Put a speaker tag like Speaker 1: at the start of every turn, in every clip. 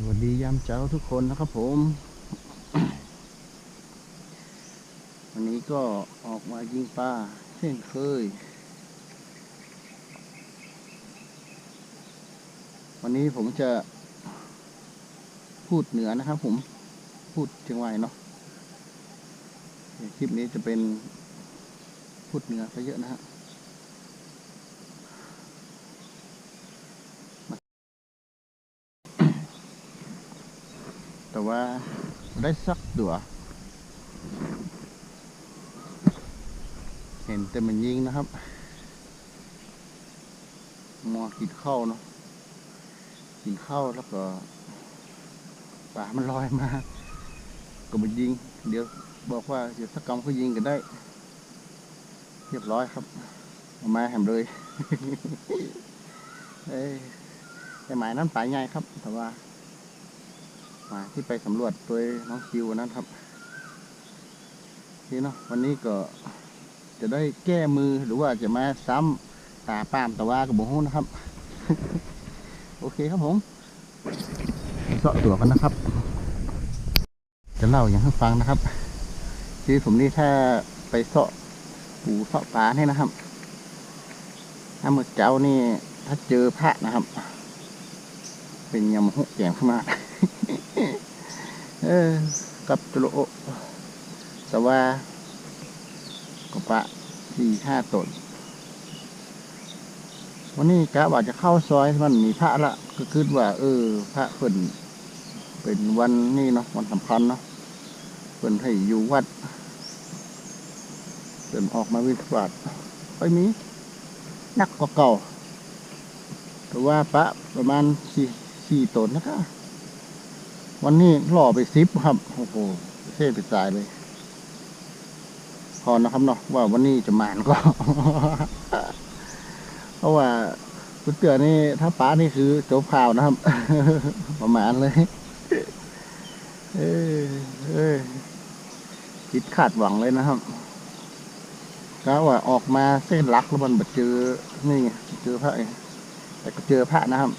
Speaker 1: สวัสดียามเช้าทุกคนนะครับผม วันนี้ก็ออกมายิงปลาเช่นเคย วันนี้ผมจะ พูดเหนือนะครับผมพูดเชียงรายเนาะคลิปนี้จะเป็นพูดเหนือซะเยอะนะฮะ แต่ว่าได้สักตัวเห็นแต่มันยิงนะครับมัวกินข้าวเนาะกินข้าวแล้วก็ปลามันลอยมา ก็มายิง เดี๋ยวบอกว่าเดี๋ยวสักกรรมเขายิงกันได้ เรียบร้อยครับเอามาแหมเลยเอ้ยแต่หมายนั้นปลายใหญ่ครับ แต่ว่า มาที่ไปสำรวจตัวน้องคิวนั้นครับนี่เนาะวันนี้ก็จะได้แก้มือหรือว่าจะมาซ้ำตาปามตะว่ากับบุ้งนะครับ โอเคครับผมเสาะตัวกันนะครับ จะเล่าอย่างให้ฟังนะครับคือผมนี่ถ้าไปเสาะปูเสาะปลาเนี่ยนะครับ ถ้ามื่อเจ้านี่ถ้าเจอพระนะครับ เป็นยำหุแกงขึ้นมา กับตุโลโอแต่ว่าก็ปะสี่ห้าตนวันนี้กะว่าจะเข้าซอยมันมีพระละก็คิดว่า เออ พระเพิ่นเป็นวันนี่เนาะวันสำคัญเนาะเพิ่นให้อยู่วัดเพิ่นออกมาวิทบาทไปมีนักกว่าเก่าแต่ว่าพระประมาณสี่สี่ตนนะครับ วันนี้หล่อไปซิปครับ โอ้โหเท่ไปตายเลย พอนะครับเนาะว่าวันนี้จะหมานก็ เพราะว่าคุณเตือนี่ถ้าป้านี่คือโจบข่าวนะครับ ประมาณเลย เออเออคิดคาดหวังเลยนะครับก็ว่าออกมาเส้นลักแล้วมันมาเจอ นี่ไงเจอพระแต่ก็เจอพระนะครับ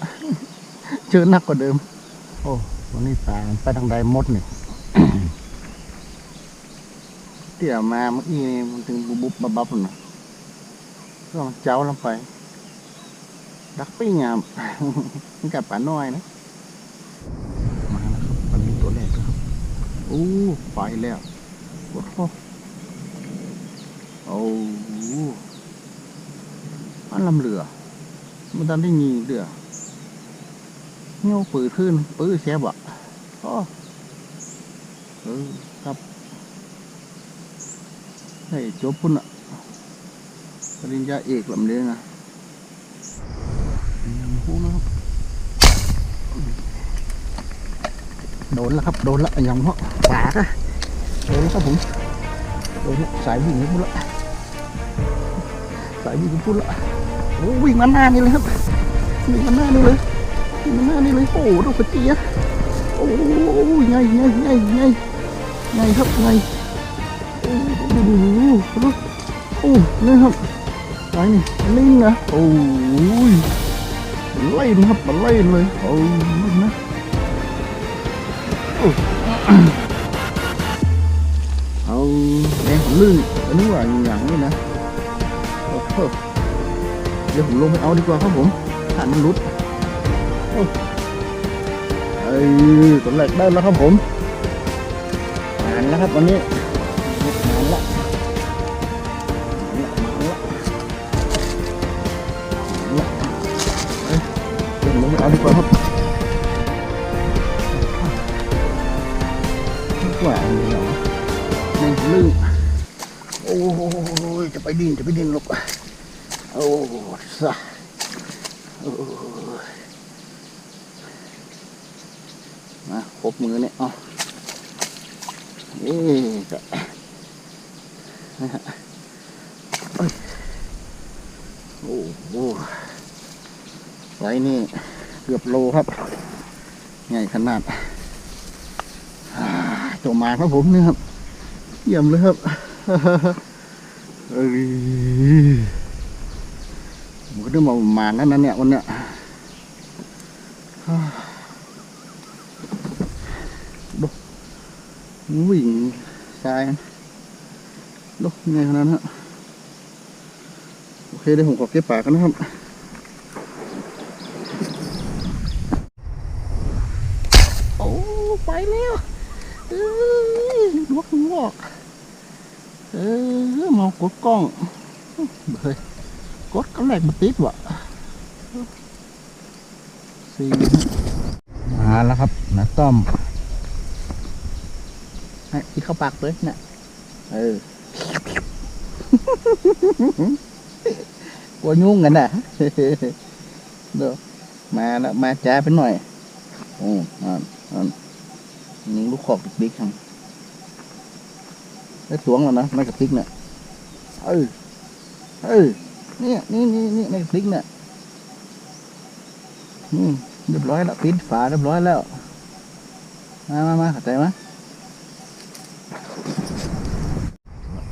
Speaker 1: เจอหนักกว่าเดิม โอ้ วันนี้ตาไปทางใดมดนี่เตี่ยมาเมื่อกี้นี่มันถึงบุบบุบบับบับนะก็เจ้าลงไป ดักปิ้งอะมันกับป่าน้อยนะ มาแล้วครับวันนี้ตัวแรกแล้วครับโอ้ไปแล้วโอ้โหโอ้มันลำเรือมันตอนได้ยิงเรือ เงี้ยวปืนขึ้นปืนเสียบ่อ๋อเออครับให้จบพุ่นอะปริญญาเอกลำเลียงอะยังพูนะครับโดนแล้วครับ โดนแล้วยังเพราะปากอะโดนแล้วครับผมโดนสายวิ่งพุ่นละสายวิ่งพุ่นละโอ้วิ่งมาหน้านี่เลยครับวิ่งมาหน้านี่เลย มันน่านี่เลยโอ้โหดอกกระเจี๊ยโอ้ยไงไงไงไงไงครับไงโอ้ดูดูดูโอ้นี่ครับไงนี่ลิงนะโอ้ยไล่นะครับมันไล่เลยโอ้ยนะโอ้เอาเนี่ยลื่นอันนี้ว่าอย่างนี้นะโอ้โหเดี๋ยวผมลงไปเอาดีกว่าครับผมถ้ามันรุด เอ้ยตัวแรกได้แล้วครับผมงานแล้วครับวันนี้งานละงานละงานละงาเดินลงไปงานดีกว่าครับว่าอย่างนี้เหรอม่งลื่นโอ้ยจะไปดินจะไปดินลบโอ้ซะโอ้ ยมาครบมือเนี่ยอ๋อนี่ก็นะฮะเอ้ยโอ้โหไซส์นี่เกือบโลครับใหญ่ขนาดตัวมาครับผมนี่ครับ เยี่ยมเลยครับเอ้ยผมก็ได้มาประมาณนั้นนะเนี่ยวันเนี้ย ดูวิ่งชายดูยังไงขนาดนั้นฮะโอเคเดี๋ยวผมขอเก็บปากกันนะครับโอ้ไปแล้วเออลวกลวกเออมากดกล้องเฮ้ยกดก็แหลกมาติดว่ะสี่มาแล้วครับนะต้อม กินเข้าปากเลยน่ะ เออกลัวยุ่งกันน่ะเดี๋ยวมาแล้วมาจ้าไปหน่อย โอ้อ่านอ่านนี่ลูกขอบติ๊กๆครับได้สวงแล้วนะไม่กระติ๊กเนี่ยเออเออเนี่ยนี่นี่นี่ในกระติ๊กเนี่ยอืมเรียบร้อยแล้วปิดฝาเรียบร้อยแล้ว มามามาเข้าใจไหม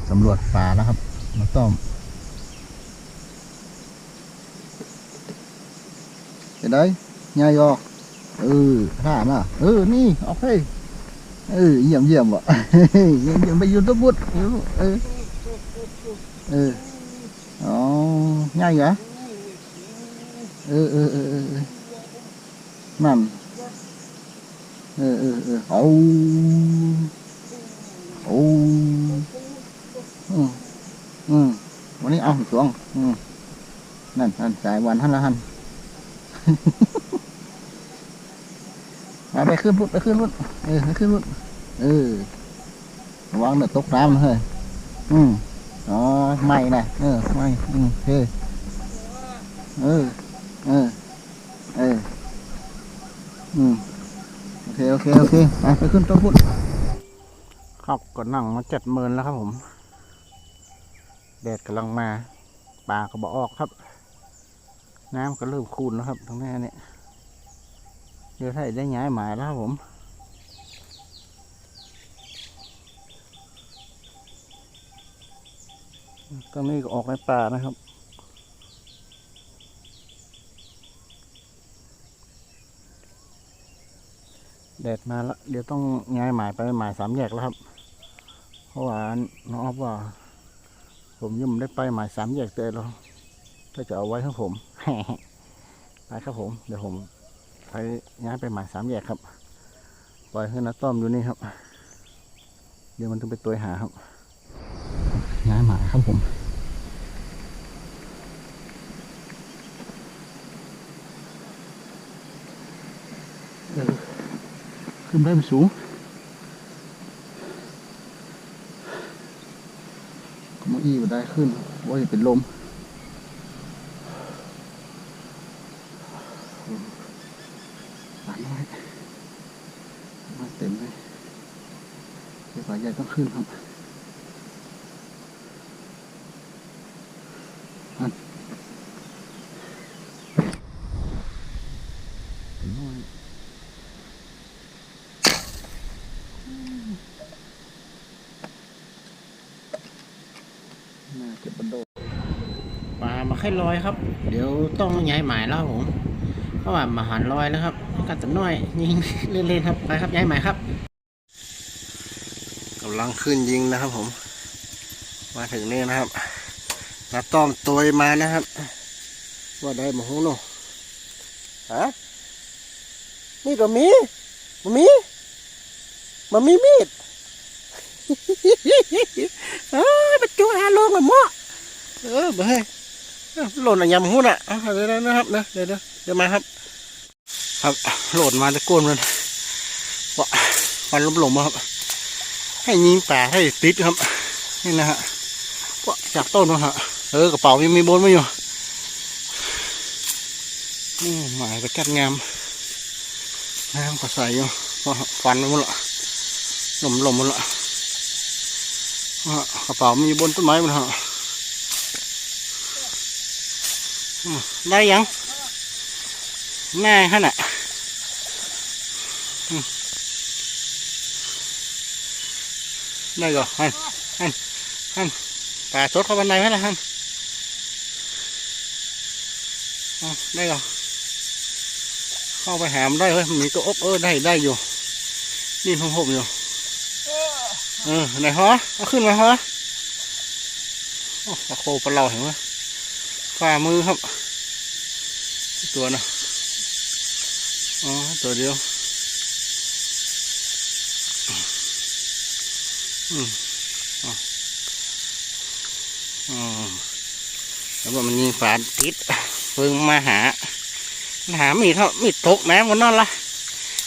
Speaker 1: สำรวจฝาแล้วครับ มาต้อมเห็นได้ง่ายยอก เออข้ามาเออ นี่โอเคเออ เยี่ยมเยี่ยมว่ะเยี่ยมเยี่ยมไปยูทูบบุตรเออเออ เออ อ๋อง่ายเหรอ เออเออเออนั่น เออเออเออเอาเอาอืมอืมวันนี้ เอาสวงอืมนั่นนั่นสายวันหันละหันไปไปขึ้นพุ่นไปขึ้นพุ่นเออไปขึ้นพุ่นเออวังเดือดตกน้ำเฮ้ยอืมอ๋อไม่นะเออไม่อืมโอเคเออเออเอออืมโอเคโอเคโอเคไปไปขึ้นตัวพุ่นครับก็นั่งมาเจ็ดหมื่นแล้วครับผม แดดกำลังมาปลาก็บอออกครับ น้ำก็เริ่มคูนแล้วครับตรงหน้เนี่ยเดี๋ยวถ้าได้ย้ายหมายแล้วผมตอนนี้ก็ออกในป่านะครับแดดมาแล้ว เดี๋ยวต้องย้ายหมายไปหมายสามแยกแล้วครับ เพราะว่าน้องออฟว่า ผมยังไม่ได้ไปหมายสามแยกเตยแล้วก็จะเอาไว้ครับผมไปครับผม เดี๋ยวผมไปย้ายไปหมายสามแยกครับปล่อยให้นาต้อมอยู่นี่ครับ เดี๋ยวมันต้องไปตัวหาครับ ย้ายหมายครับผมขึ้นได้มันสูง มาอี้มาได้ขึ้นว่าจะเป็นลมหลานน้อยมาเต็มเลยเดี๋ยวฝ่ายใหญ่ต้องขึ้นครับอันน้อยน่าเก็บบันโด
Speaker 2: ปลามา แค่ลอยครับ เดี๋ยวต้องย้ายหมายแล้วผมเพราะว่ามาหันลอยแล้วครับกัดสัน้อยยิงเล่นๆครับไปครับย้ายหมายครับกำลังขึ้นยิงนะครับผม มาถึงนี่นะครับนาต้อมตัวมานะครับ ว่าได้มาหูโนฮะนี่ก็มีมามีมามีมีดเอ้ยประจูอาลงกับหม้อเออเบ้ ยหล่นอะยำหุ้นอะเดี๋ยวนะครับนะเดี๋ยวเดี๋ยวเดี๋ยวมาครับ ครับโหล่นมาตะโกนมันวะมันล้มหลมๆครับ ให้ยิงป่าให้ติดครับ นี่นะฮะวะจากต้นนะฮะเออกระเป๋ายังมีบนไม่อยู่อืมหมายไปกัดงามน้ำก็ใส่อยู่วะฟันไปหมดละหล่มหลมหมดละวะกระเป๋ามีบนต้นไม้หมันฮะ อืม ได้ยังแน่ฮะน่ะอืมได้ก็ฮันฮันฮันปลาสดเข้าบันไดไหมล่ะฮันได้ก็เข้าไปหามได้เฮ้ยมีตัวอบเออได้ได้อยู่นี่ผมผมอยู่เออไหนฮะเอาขึ้นมาฮะโอ้ปลาโคปลาเราเห็นไหม ฝ่ามือครับ ตัวนะอ๋อตัวเดียว อืมอ๋ออ๋อแล้วมันยิงฝาติดเพิ่งมาหา หามีดเท่ามีดตกแม้วันนั่นละ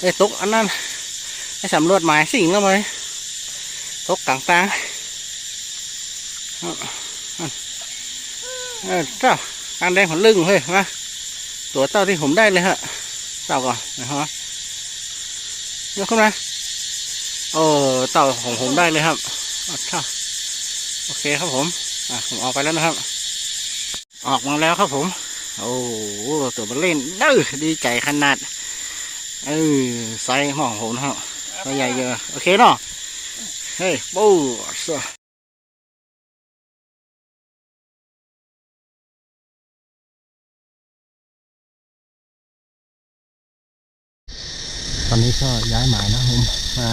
Speaker 2: ไอ้ตกอันนั้นไอ้สำรวจหมายสิ่งแล้วไหมตกกลางตางเออ เออเจ้าอันแดงของลึงเฮ้ยมาตัวเต้าที่ผมได้เลยฮะเต้าก่อนนะฮะยกขึ้นมาโอ้เต่าของผมได้เลยครับอะโอเคครับผม อะผมออกไปแล้วนะครับ ออกมาแล้วครับผม โอ้ตัวมันเล่นเด้อดีใจขนาด เออไซส์หมองผมนะครับตัวใหญ่เยอะ โอเคเนาะ เฮ้ย ปูส
Speaker 1: ตอนนี้ก็ย้ายหมายนะครับผมมา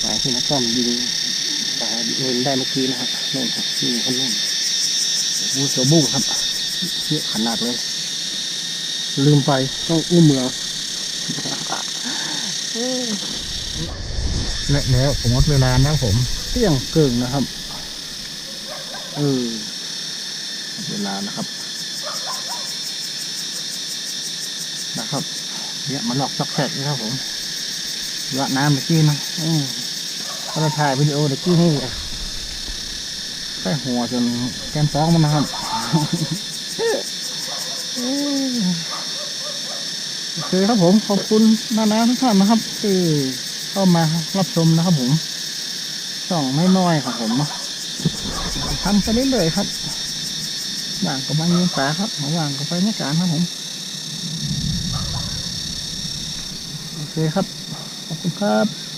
Speaker 1: หมายที่นักต้อมยิงปลาเงินได้เมื่อกี้นะครับโน่นครับนี่คนโน่นโอ้โหเสือบุ้งครับเยอะขนาดเลย ลืมไปต้องอุ้มเมืองและแล้วผมหมดเวลานะผมเที่ยงเกิงนะครับเออหมดเวลานะครับ นะครับ เนี่ยมันหลอกซอกแซกนะครับผมหยอดน้ำเมื่อกี้นะอืมถ้าเราถ่ายวิดีโอเมื่อกี้นี่ใส่หัวจนแก้มฟ้องมันนะครับโอเคครับผมขอบคุณน้านาทุกท่านนะครับที่เข้ามารับชมนะครับผมช่องไม่น้อยๆของผมทำไปเรื่อยๆครับว่างก็มาเงินสาครับว่างก็ไปในการครับผม โอ เคครับ ขอบคุณครับ